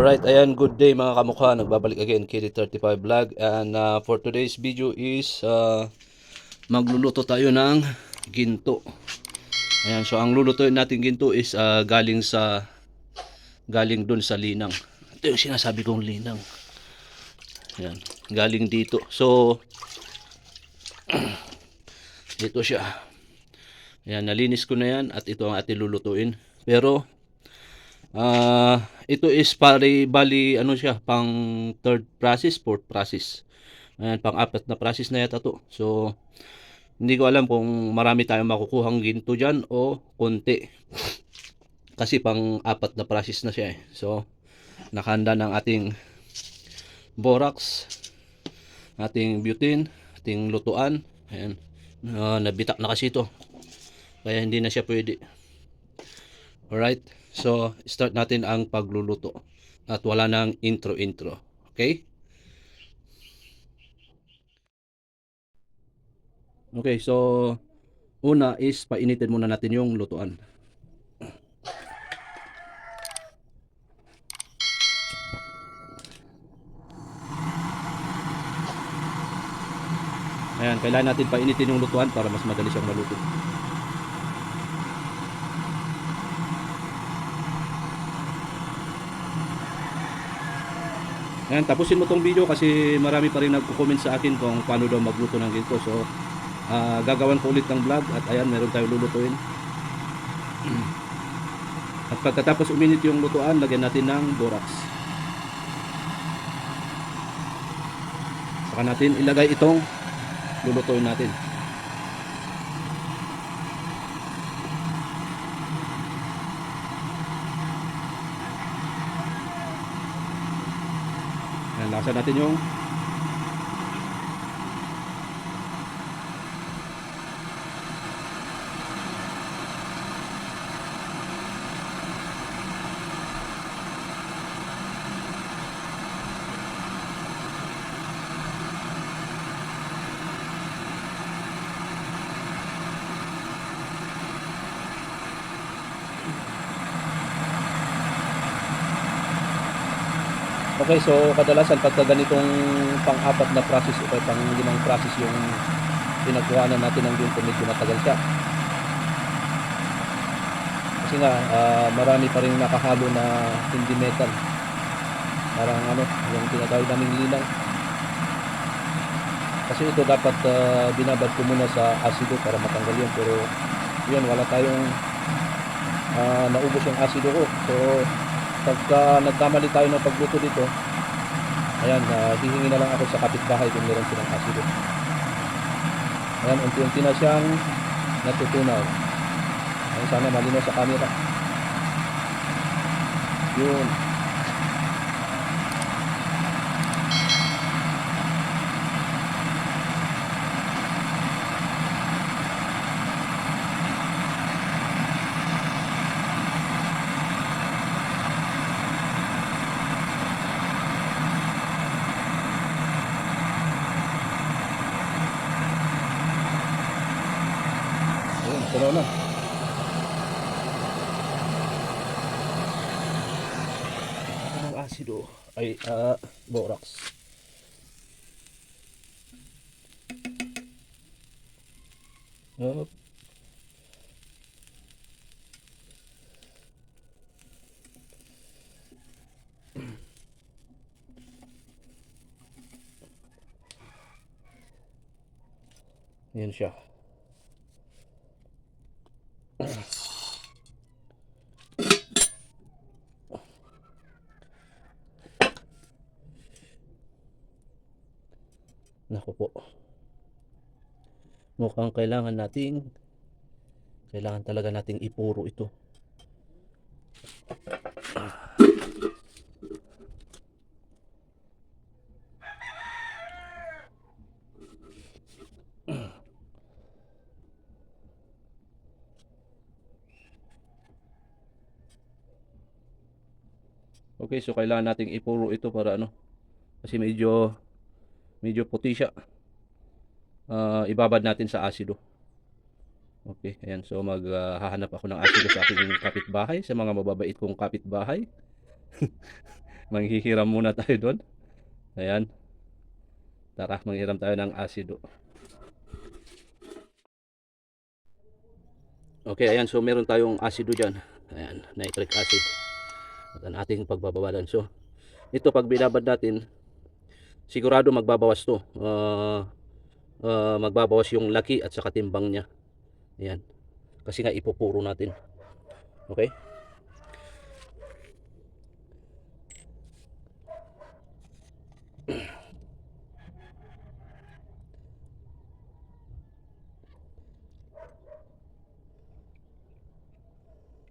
Alright, ayan, good day mga kamukha. Nagbabalik again, KD35 Vlog. And uh, for today's video is uh, magluluto tayo ng ginto. Ayan, so ang lulutuin natin ginto is uh, galing sa galing dun sa linang. Ito yung sinasabi kong linang. Ayan, galing dito. So, ito siya. Ayan, nalinis ko na yan at ito ang ating lulutuin. Pero, Ah, ito is pare bali ano siya, pang third process, fourth process. Ayan, pang apat na process na yata to. So, hindi ko alam kung marami tayong makukuhang ginto dyan o konti. Kasi pang apat na process na siya eh. So, nakahanda ng ating borax, ating butane, ating lutuan. Ayan, Ah, nabitak na kasi ito. Kaya hindi na siya pwede. Alright, so start natin ang pagluluto. At wala nang intro-intro. Okay? Okay, so una is painitin muna natin yung lutuan. Ayan, kailangan natin painitin yung lutuan para mas madali siyang maluto. Ayan, tapusin mo tong video kasi marami pa rin nagko-comment sa akin kung paano daw magluto ng ginto. So, ah, gagawan ko ulit ng vlog at ayan, meron tayong lulutuin. At pagkatapos uminit yung lutuan, lagyan natin ng borax. Saka natin ilagay itong lulutuin natin. Lasa natin yung Okay, so kadalasan pagka ganitong pang-apat na process o pang limang process yung pinagkuhanan natin ng ginto medyo matagal siya. Kasi nga, ah, marami pa rin nakahalo na hindi metal. Parang ano, yung tinatawag naming linang. Kasi ito dapat ah, binabad ko muna sa asido para matanggal yun. Pero yun, wala tayong ah, naubos yung asido ko. So, pagka nagkamali tayo ng pagluto dito ayan, uh, na lang ako sa kapitbahay kung meron silang asido ayan, unti-unti na siyang natutunaw. Ayan, sana malinaw sa camera. Yun Asido? Ay, ah, borax. Up. Yan siya. Naku po. Mukhang kailangan nating kailangan talaga nating ipuro ito. Okay, so kailangan nating ipuro ito para ano kasi medyo medyo puti siya. Ah, ibabad natin sa asido. Okay, ayan. So maghahanap ako ng asido sa aking kapitbahay, sa mga mababait kong kapitbahay. Manghihiram muna tayo doon. Ayan. Tara, manghiram tayo ng asido. Okay, ayan. So, meron tayong asido dyan. Ayan, nitric acid. At ang ating pagbabawalan. So, ito pag binabad natin, sigurado magbabawas to. Ah, ah, magbabawas yung laki at saka timbang niya. Ayan. Kasi nga ipupuro natin. Okay?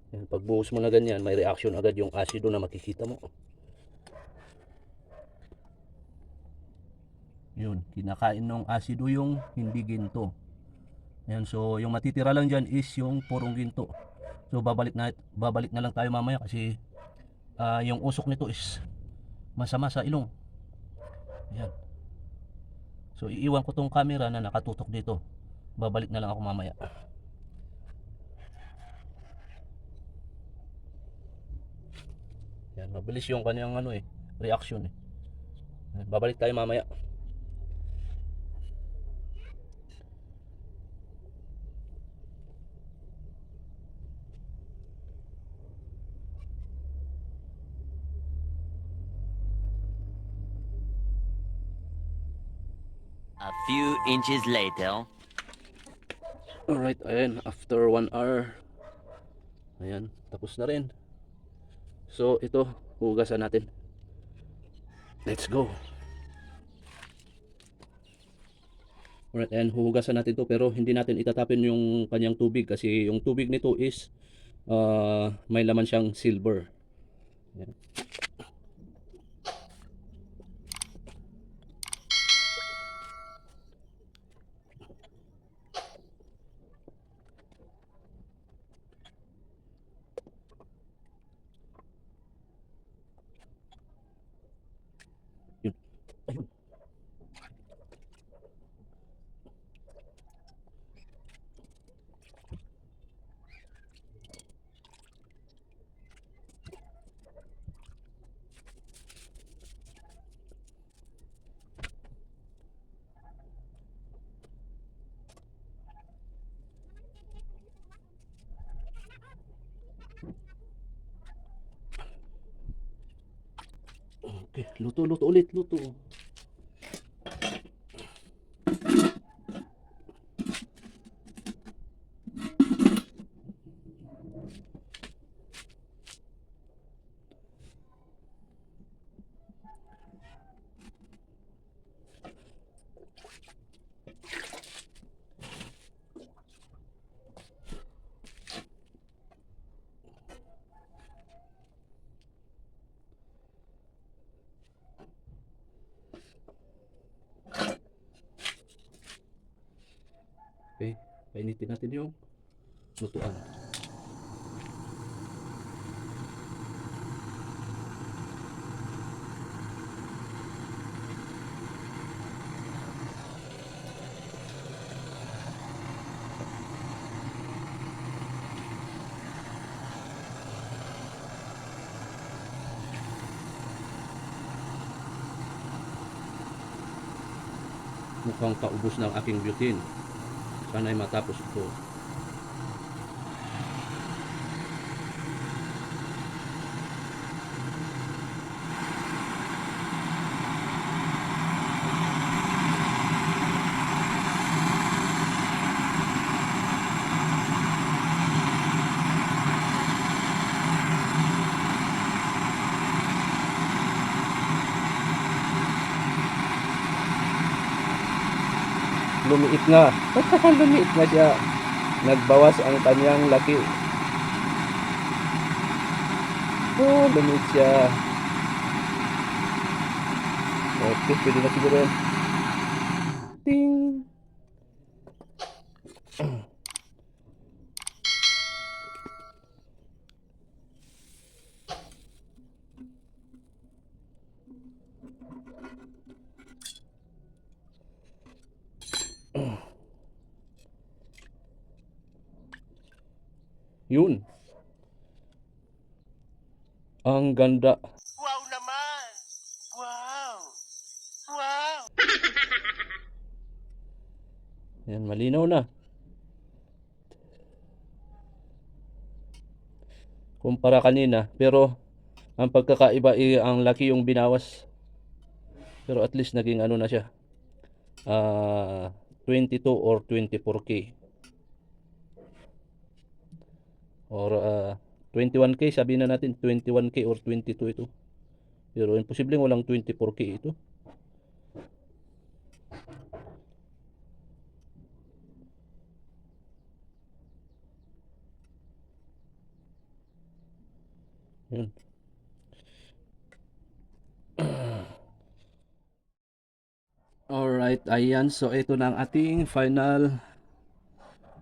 Yan, pag buhos mo na ganyan, may reaction agad yung asido na makikita mo. Yun, kinakain ng asido yung hindi ginto. Yan, so yung matitira lang dyan is yung purong ginto. So babalik na babalik na lang tayo mamaya kasi ah, yung usok nito is masama sa ilong. Yan. So iiwan ko tong camera na nakatutok dito. Babalik na lang ako mamaya. Yan, mabilis yung kanyang ano eh, reaction eh. Babalik tayo mamaya. A few inches later. Alright, ayan, after 1 hour, ayan, tapos na rin. So, ito, hugasan natin. Let's go. Alright, ayan, huhugasan natin to pero hindi natin itatapin yung kanyang tubig kasi yung tubig nito is ah, may laman siyang silver. Ayan. Luto, luto ulit, luto. Okay, painitin natin yung lutuan. Mukhang paubos ng aking butane. Sana'y matapos ito. Lumiit nga. lumiit nga siya. Nagbawas ang kanyang laki. Oh, lumiit siya. Okay, pwede na siguro yan. Ting! Ang ganda. Wow naman! Wow! Wow! Yan, malinaw na. Kumpara kanina, pero ang pagkakaiba ay ang laki yung binawas. Pero at least naging ano na siya. Ah, uh, 22 or 24k. Or uh, 21k, sabihin na natin 21k or 22 ito. Pero imposibleng walang 24k ito. Yun. Alright, ayan. So, ito na ang ating final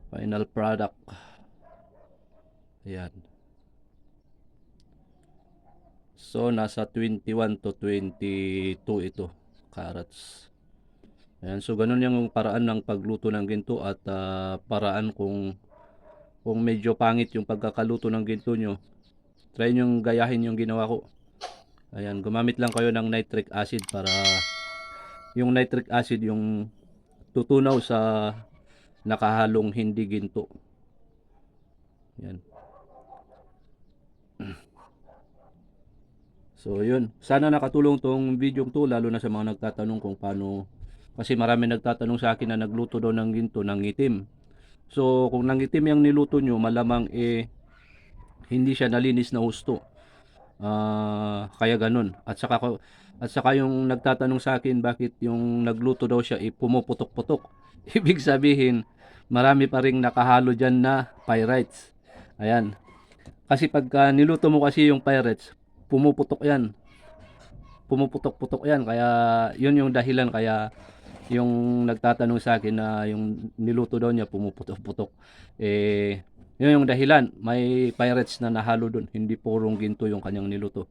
final product. Ayan. So, nasa 21 to 22 ito. Carrots. Ayan. So, ganun yung paraan ng pagluto ng ginto at ah, paraan kung kung medyo pangit yung pagkakaluto ng ginto nyo. Try nyo gayahin yung ginawa ko. Ayan. Gumamit lang kayo ng nitric acid para yung nitric acid yung tutunaw sa nakahalong hindi ginto. Yan. So yun, sana nakatulong tong video to lalo na sa mga nagtatanong kung paano kasi marami nagtatanong sa akin na nagluto daw ng ginto ng itim. So kung nangitim yung niluto nyo, malamang eh hindi siya nalinis na husto. Ah, kaya ganun. At saka at saka yung nagtatanong sa akin bakit yung nagluto daw siya eh, pumuputok-putok. Ibig sabihin, marami pa ring nakahalo diyan na pyrites. Ayan. Kasi pagka niluto mo kasi yung pyrites, pumuputok 'yan. Pumuputok-putok 'yan. Kaya yun yung dahilan kaya yung nagtatanong sa akin na yung niluto daw niya pumuputok-putok. Eh yun yung dahilan. May pyrites na nahalo doon. Hindi purong ginto yung kanyang niluto.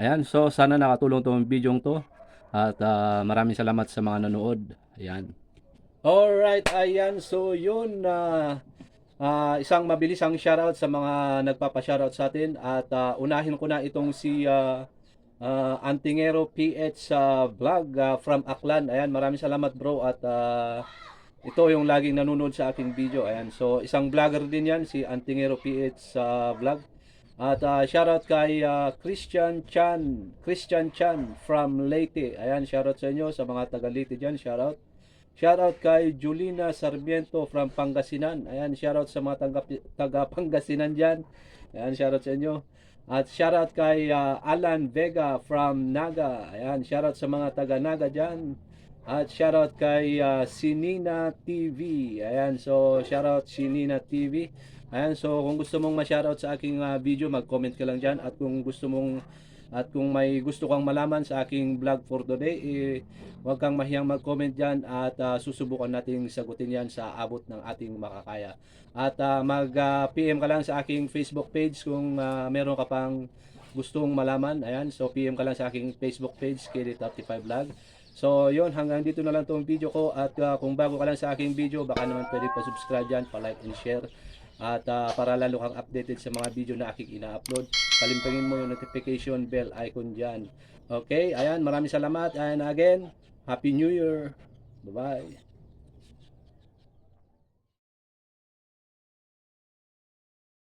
Ayan. So, sana nakatulong tong video to. At ah, maraming salamat sa mga nanood. Ayan. Alright. Ayan. So, yun. na isang mabilisang shoutout sa mga nagpapa-shoutout sa atin. At ah, unahin ko na itong si ah, ah, Antingero PH sa vlog ah, from Aklan. Ayan. Maraming salamat bro. At ah, ito yung laging nanonood sa aking video. Ayan. So, isang vlogger din yan, si Antingero PH sa vlog. At uh, shoutout kay ah, Christian Chan, Christian Chan from Leyte. Ayan, shoutout sa inyo sa mga taga Leyte diyan, shoutout. Shoutout kay Julina Sarmiento from Pangasinan. Ayan, shoutout sa mga taga, Pangasinan diyan. Ayan, shoutout sa inyo. At shoutout kay ah, Alan Vega from Naga. Ayan, shoutout sa mga taga Naga diyan. At shoutout kay ah, Sinina TV. Ayan, so shoutout Sinina TV. Ayan, so kung gusto mong ma-shoutout sa aking ah, video, mag-comment ka lang dyan. At kung gusto mong at kung may gusto kang malaman sa aking vlog for today, eh, huwag kang mahiyang mag-comment dyan at ah, susubukan nating sagutin yan sa abot ng ating makakaya. At ah, mag-PM ka lang sa aking Facebook page kung ah, meron ka pang gustong malaman. Ayan, so PM ka lang sa aking Facebook page, KD35 Vlog. So, yun, hanggang dito na lang tong video ko. At ah, kung bago ka lang sa aking video, baka naman pwede pa subscribe dyan, pa like and share. At ah, para lalo kang updated sa mga video na aking ina-upload, kalimpangin mo yung notification bell icon dyan. Okay, ayan, maraming salamat. And again, Happy New Year. Bye-bye.